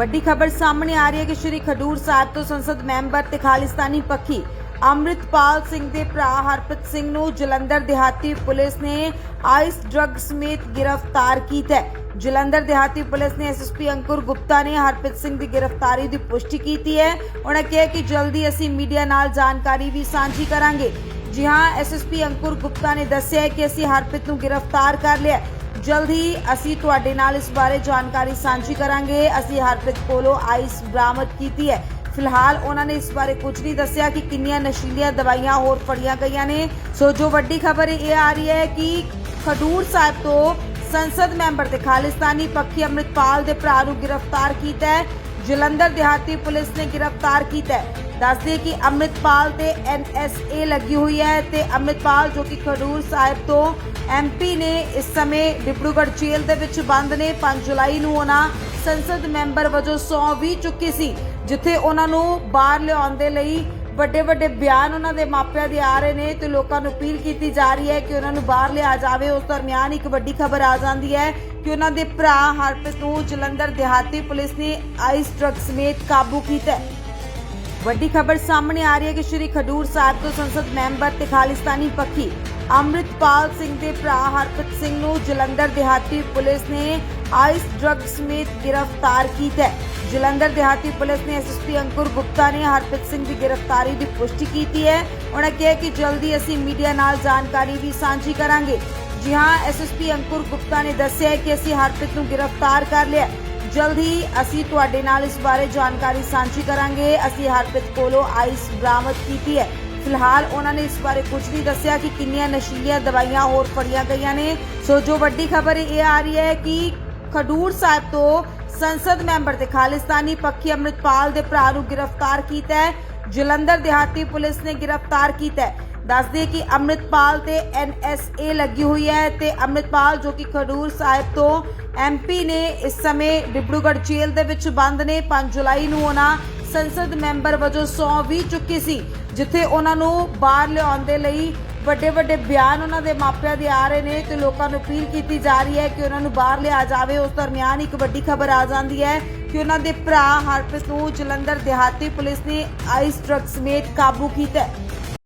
ਵੱਡੀ ਖਬਰ ਸਾਹਮਣੇ ਆ ਰਹੀ ਹੈ ਕਿ ਸ਼੍ਰੀ ਖਡੂਰ ਸਾਹਿਬ ਤੋਂ ਸੰਸਦ ਮੈਂਬਰ ਤੇ ਖਾਲਿਸਤਾਨੀ ਪੱਖੀ ਅੰਮ੍ਰਿਤਪਾਲ ਸਿੰਘ ਦੇ ਭਰਾ ਹਰਪ੍ਰੀਤ ਸਿੰਘ ਨੂੰ ਜਲੰਧਰ ਦਿਹਾਤੀ ਪੁਲਿਸ ਨੇ ਆਈਸ ਡਰੱਗ ਸਮੇਤ ਗ੍ਰਿਫਤਾਰ ਕੀਤਾ ਹੈ। ਜਲੰਧਰ ਦਿਹਾਤੀ ਪੁਲਿਸ ਨੇ ਐਸਐਸਪੀ ਅੰਕੁਰ ਗੁਪਤਾ ਨੇ ਹਰਪ੍ਰੀਤ ਸਿੰਘ ਦੀ ਗ੍ਰਿਫਤਾਰੀ ਦੀ ਪੁਸ਼ਟੀ ਕੀਤੀ ਹੈ। ਉਹਨਾਂ ਕਿਹਾ ਕਿ ਜਲਦੀ ਅਸੀਂ ਮੀਡੀਆ ਨਾਲ ਜਾਣਕਾਰੀ ਵੀ ਸਾਂਝੀ ਕਰਾਂਗੇ। ਜੀ ਹਾਂ ਐਸਐਸਪੀ ਅੰਕੁਰ ਗੁਪਤਾ ਨੇ ਦੱਸਿਆ ਕਿ ਅਸੀਂ ਹਰਪ੍ਰੀਤ ਨੂੰ ਗ੍ਰਿਫਤਾਰ ਕਰ ਲਿਆ ਜਲਦ ਹੀ ਅਸੀਂ ਤੁਹਾਡੇ ਨਾਲ ਇਸ ਬਾਰੇ ਜਾਣਕਾਰੀ ਸਾਂਝੀ ਕਰਾਂਗੇ। ਅਸੀਂ ਹਰਪ੍ਰੀਤ ਕੋਲੋਂ ਆਈਸ ਬਰਾਮਦ ਕੀਤੀ ਹੈ। ਫਿਲਹਾਲ ਉਹਨਾਂ ਨੇ ਇਸ ਬਾਰੇ ਕੁਝ ਨਹੀਂ ਦੱਸਿਆ ਕਿ ਕਿੰਨੀਆਂ ਨਸ਼ੀਲੀਆਂ ਦਵਾਈਆਂ ਹੋਰ ਫੜੀਆਂ ਗਈਆਂ ਨੇ। ਸੋ ਜੋ ਵੱਡੀ ਖਬਰ ਇਹ ਆ ਰਹੀ ਹੈ ਕਿ ਖਡੂਰ ਸਾਹਿਬ ਤੋਂ ਸੰਸਦ ਮੈਂਬਰ ਤੇ ਖਾਲਿਸਤਾਨੀ ਪੱਖੀ ਅੰਮ੍ਰਿਤਪਾਲ ਦੇ ਭਰਾ ਨੂੰ ਗ੍ਰਿਫਤਾਰ ਕੀਤਾ ਹੈ। ਜਲੰਧਰ ਦਿਹਾਤੀ ਪੁਲਿਸ ਨੇ ਗ੍ਰਿਫਤਾਰ ਕੀਤਾ ਹੈ। ਦੱਸਦੇ ਕਿ ਅੰਮ੍ਰਿਤਪਾਲ ਤੇ ਐਨਐਸਏ ਲੱਗੀ ਹੋਈ ਹੈ ਤੇ ਅੰਮ੍ਰਿਤਪਾਲ ਜੋ ਕਿ ਖਡੂਰ ਸਾਹਿਬ ਤੋਂ ਐਮਪੀ ਨੇ ਇਸ ਸਮੇਂ ਡਿਬਰੂਗੜ੍ਹ ਜੇਲ੍ਹ ਦੇ ਵਿੱਚ ਬੰਦ ਨੇ। 5 ਜੁਲਾਈ ਨੂੰ ਉਹਨਾਂ ਸੰਸਦ ਮੈਂਬਰ ਵਜੋਂ ਸਹੁੰ ਵੀ ਚੁੱਕੀ ਸੀ, ਜਿੱਥੇ ਉਹਨਾਂ ਨੂੰ ਬਾਹਰ ਲਿਆਉਣ ਦੇ ਲਈ ਵੱਡੇ ਵੱਡੇ ਬਿਆਨ ਉਹਨਾਂ ਦੇ ਮਾਪਿਆਂ ਦੇ ਆ ਰਹੇ ਨੇ ਤੇ ਲੋਕਾਂ ਨੂੰ ਅਪੀਲ ਕੀਤੀ ਜਾ ਰਹੀ ਹੈ ਕਿ ਉਹਨਾਂ ਨੂੰ ਬਾਹਰ ਲਿਆ ਜਾਵੇ। ਉਸ ਦਰਮਿਆਨ ਇੱਕ ਵੱਡੀ ਖਬਰ ਆ ਜਾਂਦੀ ਹੈ ਕਿ ਉਹਨਾਂ ਦੇ ਭਰਾ ਹਰਪ੍ਰੀਤ ਨੂੰ ਜਲੰਧਰ ਦਿਹਾਤੀ ਪੁਲਿਸ ਨੇ ਆਈਸ ਡਰੱਗ ਸਮੇਤ ਕਾਬੂ ਕੀਤਾ ਹੈ। ਵੱਡੀ ਖਬਰ ਸਾਹਮਣੇ ਆ ਰਹੀ ਹੈ ਕਿ ਸ਼੍ਰੀ ਖਡੂਰ ਸਾਹਿਬ ਤੋਂ ਸੰਸਦ ਮੈਂਬਰ ਤੇ ਖਾਲਿਸਤਾਨੀ ਪੱਖੀ ਅੰਮ੍ਰਿਤਪਾਲ ਸਿੰਘ ਦੇ ਭਰਾ ਹਰਪ੍ਰੀਤ ਸਿੰਘ ਨੂੰ ਜਲੰਧਰ ਦਿਹਾਤੀ ਪੁਲਿਸ ਨੇ ਆਈਸ ਡਰੱਗ ਸਮੇਤ ਗ੍ਰਿਫਤਾਰ ਕੀਤਾ ਹੈ। ਜਲੰਧਰ ਦਿਹਾਤੀ ਪੁਲਿਸ ਨੇ ਐਸਐਸਪੀ ਅੰਕੁਰ ਗੁਪਤਾ ਨੇ ਹਰਪ੍ਰੀਤ ਸਿੰਘ ਦੀ ਗ੍ਰਿਫਤਾਰੀ ਦੀ ਪੁਸ਼ਟੀ ਕੀਤੀ ਹੈ। ਉਹਨਾਂ ਕਿਹਾ ਕਿ ਜਲਦੀ ਅਸੀਂ ਮੀਡੀਆ ਨਾਲ ਜਾਣਕਾਰੀ ਵੀ ਸਾਂਝੀ ਕਰਾਂਗੇ। ਜੀ ਹਾਂ ਐਸਐਸਪੀ ਅੰਕੁਰ ਗੁਪਤਾ ਨੇ ਦੱਸਿਆ ਕਿ ਅਸੀਂ ਹਰਪ੍ਰੀਤ ਨੂੰ ਗ੍ਰਿਫਤਾਰ ਕਰ ਲਿਆ ਜਲਦੀ ਅਸੀਂ ਤੁਹਾਡੇ ਨਾਲ ਇਸ ਬਾਰੇ ਜਾਣਕਾਰੀ ਸਾਂਝੀ ਕਰਾਂਗੇ। ਅਸੀਂ ਹਰਪ੍ਰੀਤ ਕੋਲੋਂ ਆਈਸ ਬਰਾਮਦ ਕੀਤੀ ਹੈ। ਫਿਲਹਾਲ ਉਹਨਾਂ ਨੇ ਇਸ ਬਾਰੇ ਕੁਝ ਨਹੀਂ ਦੱਸਿਆ ਕਿ ਕਿੰਨੀਆਂ ਨਸ਼ੀਲੀਆਂ ਦਵਾਈਆਂ ਹੋਰ ਫੜੀਆਂ ਗਈਆਂ ਨੇ। ਸੋ ਜੋ ਵੱਡੀ ਖਬਰ ਇਹ ਆ ਰਹੀ ਹੈ ਕਿ ਖਡੂਰ ਸਾਹਿਬ ਤੋਂ ਸੰਸਦ ਮੈਂਬਰ ਤੇ ਖਾਲਿਸਤਾਨੀ ਪੱਖੀ ਅੰਮ੍ਰਿਤਪਾਲ ਦੇ ਭਰਾ ਨੂੰ ਗ੍ਰਿਫਤਾਰ ਕੀਤਾ ਹੈ। ਜਲੰਧਰ ਦਿਹਾਤੀ ਪੁਲਿਸ ਨੇ ਗ੍ਰਿਫਤਾਰ ਕੀਤਾ ਹੈ। ਦੱਸਦੇ ਕਿ ਅੰਮ੍ਰਿਤਪਾਲ ਤੇ ਐਨਐਸਏ ਲੱਗੀ ਹੋਈ ਹੈ ਤੇ ਅੰਮ੍ਰਿਤਪਾਲ ਜੋ ਕਿ ਖਡੂਰ ਸਾਹਿਬ ਤੋਂ ਐਮਪੀ ਨੇ ਇਸ ਸਮੇਂ ਡਿਬਰੂਗੜ੍ਹ ਜੇਲ੍ਹ ਦੇ ਵਿੱਚ ਬੰਦ ਨੇ। 5 ਜੁਲਾਈ ਨੂੰ ਉਹਨਾਂ ਸੰਸਦ ਮੈਂਬਰ ਵਜੋਂ ਸਹੁੰ ਵੀ ਚੁੱਕੀ ਸੀ, ਜਿੱਥੇ ਉਹਨਾਂ ਨੂੰ ਬਾਹਰ ਲਿਆਉਣ ਦੇ ਲਈ ਵੱਡੇ ਵੱਡੇ ਬਿਆਨ ਉਹਨਾਂ ਦੇ ਮਾਪਿਆਂ ਦੇ ਆ ਰਹੇ ਨੇ ਤੇ ਲੋਕਾਂ ਨੂੰ ਅਪੀਲ ਕੀਤੀ ਜਾ ਰਹੀ ਹੈ ਕਿ ਉਹਨਾਂ ਨੂੰ ਬਾਹਰ ਲਿਆ ਜਾਵੇ। ਉਸ ਦਰਮਿਆਨ ਇੱਕ ਵੱਡੀ ਖਬਰ ਆ ਜਾਂਦੀ ਹੈ ਕਿ ਉਹਨਾਂ ਦੇ ਭਰਾ ਹਰਪ੍ਰੀਤ ਨੂੰ ਜਲੰਧਰ ਦਿਹਾਤੀ ਪੁਲਿਸ ਨੇ ਆਈਸ ਡਰੱਗ ਸਮੇਤ ਕਾਬੂ ਕੀਤਾ